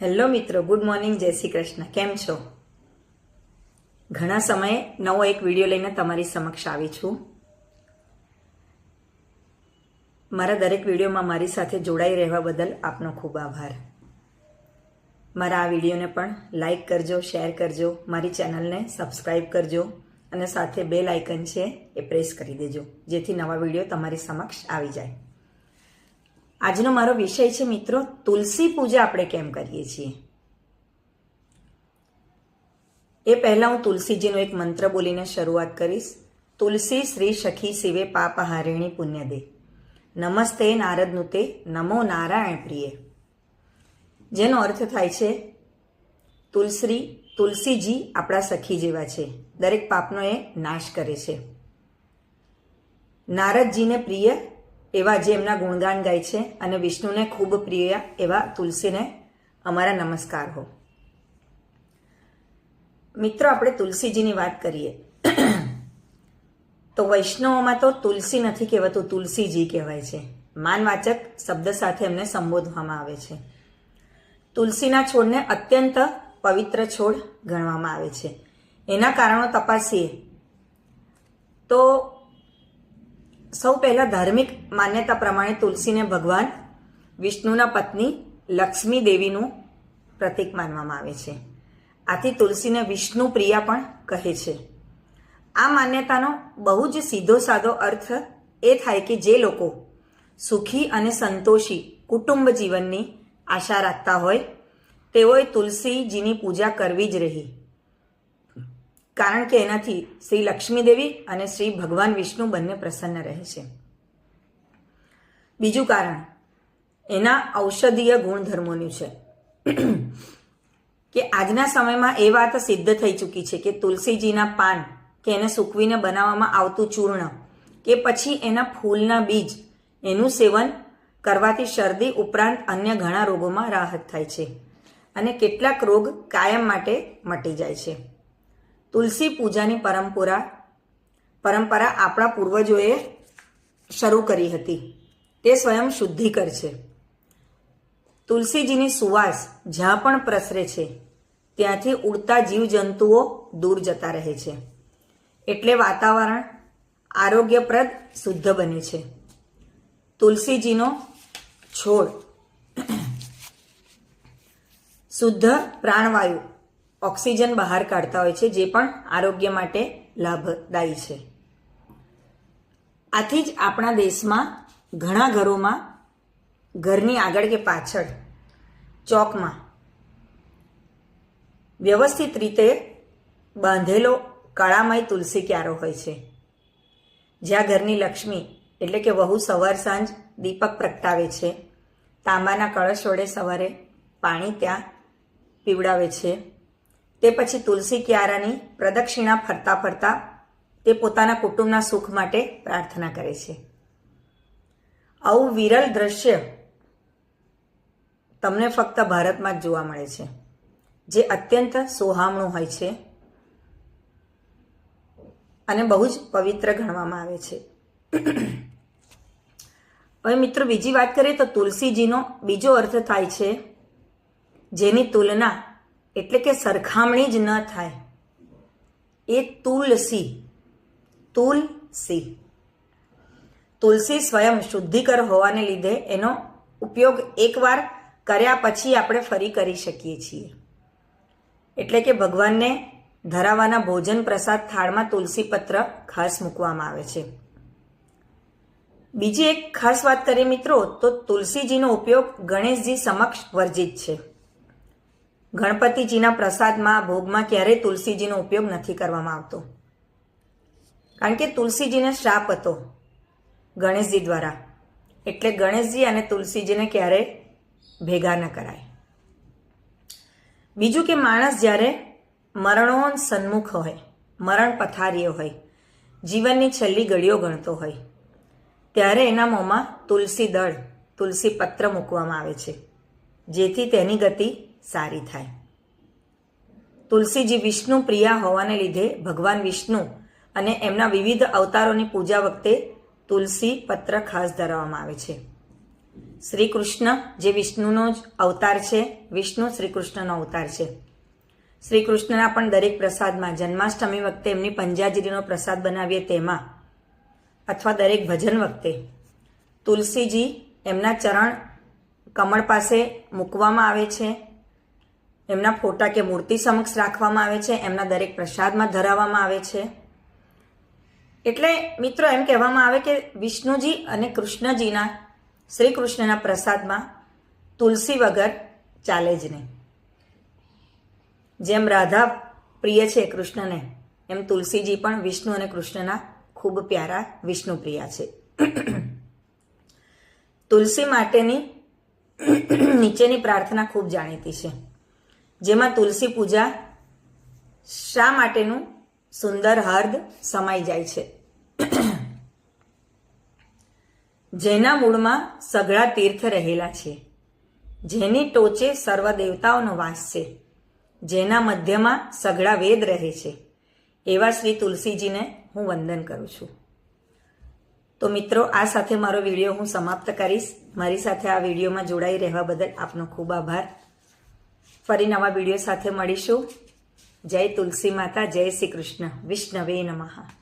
Hello મિત્રો, good morning, જય શ્રી કૃષ્ણ. કેમ છો? ઘણા સમયે નવો એક વીડિયો લઈને તમારી સમક્ષ આવી છું. મારા દરેક વિડીયોમાં મારી સાથે જોડાઈ રહેવા બદલ આપનો ખૂબ આભાર. મારા આ વિડીયોને પણ લાઈક કરજો, શેર કરજો, મારી ચેનલને સબસ્ક્રાઈબ કરજો અને સાથે બેલ આઇકન છે એ પ્રેસ કરી દેજો, જેથી નવા વીડિયો તમારી સમક્ષ આવી જાય. આજનો મારો વિષય છે મિત્રો, તુલસી પૂજા આપણે કેમ કરીએ છીએ? એ પહેલાં હું તુલસીજીનો એક મંત્ર બોલીને શરૂઆત કરીશ. તુલસી શ્રી સખી શિવે પાપ હારિણી પુણ્ય દે. નમસ્તે નારદનું તે નમો નારાયણ પ્રિય. જેનો અર્થ થાય છે, તુલસી, તુલસીજી આપણા સખી જેવા છે. દરેક પાપનો એ નાશ કરે છે. નારદજીને પ્રિય એવા જે એમના ગુણગાન ગાય છે અને વિષ્ણુને ખૂબ પ્રિય એવા તુલસીને અમારા નમસ્કાર હો. મિત્રો, આપણે તુલસીજીની વાત કરીએ. તો વૈષ્ણવોમાં તો તુલસી નથી કહેવાતું, તુલસીજી કહેવાય છે. માનવાચક શબ્દ સાથે એમને સંબોધવામાં આવે છે. તુલસીના છોડને અત્યંત પવિત્ર છોડ ગણવામાં આવે છે. એના કારણો તપાસીએ. તો સૌ પહેલા ધાર્મિક માન્યતા પ્રમાણે તુલસીને ભગવાન વિષ્ણુના પત્ની લક્ષ્મી દેવીનું પ્રતીક માનવામાં આવે છે. આથી તુલસીને વિષ્ણુ પ્રિયા પણ કહે છે. આ માન્યતાનો બહુ જ સીધો સાદો અર્થ એ થાય કે જે લોકો સુખી અને સંતોષી કુટુંબ જીવનની આશા રાખતા હોય, તેઓએ તુલસીજીની પૂજા કરવી જ રહી. કારણ કે એનાથી શ્રી લક્ષ્મીદેવી અને શ્રી ભગવાન વિષ્ણુ બંને પ્રસન્ન રહે છે. બીજું કારણ, એના ઔષધીય ગુણધર્મોનું છે. કે આજના સમયમાં એ વાત સિદ્ધ થઈ ચૂકી છે કે તુલસીજીના પાન કે એને સૂકવીને બનાવવામાં આવતું ચૂર્ણ કે પછી એના ફૂલના બીજ, એનું સેવન કરવાથી શરદી ઉપરાંત અન્ય ઘણા રોગોમાં રાહત થાય છે અને કેટલાક રોગ કાયમ માટે મટી જાય છે. તુલસી પૂજાની પરંપરા પરંપરા આપણા પૂર્વજોએ શરૂ કરી હતી. તે સ્વયં શુદ્ધિકર છે. તુલસીજીની સુવાસ જ્યાં પણ પ્રસરે છે, ત્યાંથી ઉડતા જીવજંતુઓ દૂર જતા રહે છે. એટલે વાતાવરણ આરોગ્યપ્રદ, શુદ્ધ બને છે. તુલસીજીનો છોડ શુદ્ધ પ્રાણવાયુ ઓક્સિજન બહાર કાઢતા હોય છે, જે પણ આરોગ્ય માટે લાભદાયી છે. આથી જ આપણા દેશમાં ઘણા ઘરોમાં ઘરની આગળ કે પાછળ ચોકમાં વ્યવસ્થિત રીતે બાંધેલો કળામય તુલસી ક્યારો હોય છે. જ્યાં ઘરની લક્ષ્મી એટલે કે વહુ સવાર સાંજ દીપક પ્રગટાવે છે. તાંબાના કળશ વડે સવારે પાણી ત્યાં પીવડાવે છે. તે પછી તુલસી, ક્યારાની પ્રદક્ષિણા ફરતા ફરતા તે પોતાના કુટુંબના સુખ માટે પ્રાર્થના કરે છે. આવું વિરલ દ્રશ્ય તમને ફક્ત ભારતમાં જ જોવા મળે છે. જે અત્યંત સોહામણું હોય છે અને બહુ જ પવિત્ર ગણવામાં આવે છે. હવે મિત્રો બીજી વાત કરીએ તો તુલસીજીનો બીજો અર્થ થાય છે જેની તુલના એટલે કે સરખામણી જ ન થાય. એ તુલસી તુલસી. તુલસી સ્વયં શુદ્ધિકર હોવાને લીધે એનો ઉપયોગ એકવાર કર્યા પછી આપણે ફરી કરી શકીએ છીએ. એટલે કે ભગવાનને ધરાવાના ભોજન પ્રસાદ થાળમાં તુલસી પત્ર ખાસ મૂકવામાં આવે છે. બીજી એક ખાસ વાત કરીએ મિત્રો, તો તુલસીજીનો ઉપયોગ ગણેશજી સમક્ષ વર્જિત છે. ગણપતિજીના પ્રસાદમાં, ભોગમાં ક્યારેય તુલસીજીનો ઉપયોગ નથી કરવામાં આવતો. કારણ કે તુલસીજીને શ્રાપ હતો ગણેશજી દ્વારા. એટલે ગણેશજી અને તુલસીજીને ક્યારેય ભેગા ન કરાય. બીજું કે માણસ જ્યારે મરણો સન્મુખ હોય, મરણ પથારીઓ હોય, જીવનની છેલ્લી ગળીઓ ગણતો હોય, ત્યારે એના મોંમાં તુલસી દળ, તુલસી પત્ર મૂકવામાં આવે છે. જેથી તેની ગતિ સારી થાય. તુલસીજી વિષ્ણુ પ્રિયા હોવાને લીધે ભગવાન વિષ્ણુ અને એમના વિવિધ અવતારોની પૂજા વખતે તુલસી પત્ર ખાસ ધરાવવામાં આવે છે. શ્રી કૃષ્ણ જે વિષ્ણુનો જ અવતાર છે, વિષ્ણુ શ્રી કૃષ્ણનો અવતાર છે. શ્રી કૃષ્ણના પણ દરેક પ્રસાદમાં જન્માષ્ટમી વખતે એમની પંજાજીરીનો પ્રસાદ બનાવીએ તેમાં અથવા દરેક ભજન વખતે તુલસીજી એમના ચરણ કમળ પાસે મૂકવામાં આવે છે એમના ફોટા કે મૂર્તિ સમક્ષ રાખવામાં આવે છે, એમના દરેક પ્રસાદમાં ધરાવવામાં આવે છે. એટલે મિત્રો, એમ કહેવામાં આવે કે વિષ્ણુજી અને કૃષ્ણજીના શ્રી કૃષ્ણના પ્રસાદમાં તુલસી વગર ચાલે જ નહીં. જેમ રાધા પ્રિય છે કૃષ્ણને, એમ તુલસીજી પણ વિષ્ણુ અને કૃષ્ણના ખૂબ પ્યારા વિષ્ણુ પ્રિયા છે. તુલસી માટેની નીચેની પ્રાર્થના ખૂબ જાણીતી છે. જેમાં તુલસી પૂજા શા માટેનું સુંદર હર્દ સમાઈ જાય છે? જેના મૂળમાં સઘળા તીર્થ રહેલા છે. જેની ટોચે સર્વ દેવતાઓનો વાસ છે. જેના મધ્યમાં સઘળા વેદ રહે છે. એવા શ્રી તુલસીજીને હું વંદન કરું છું. તો મિત્રો, આ સાથે મારો વીડિયો હું સમાપ્ત કરીશ. મારી સાથે આ વિડીયોમાં જોડાઈ રહેવા બદલ આપનો ખૂબ આભાર. ફરી નવા વીડિયો સાથે મળીશું. જય તુલસી માતા જય શ્રી કૃષ્ણ. વિષ્ણવે નમઃ.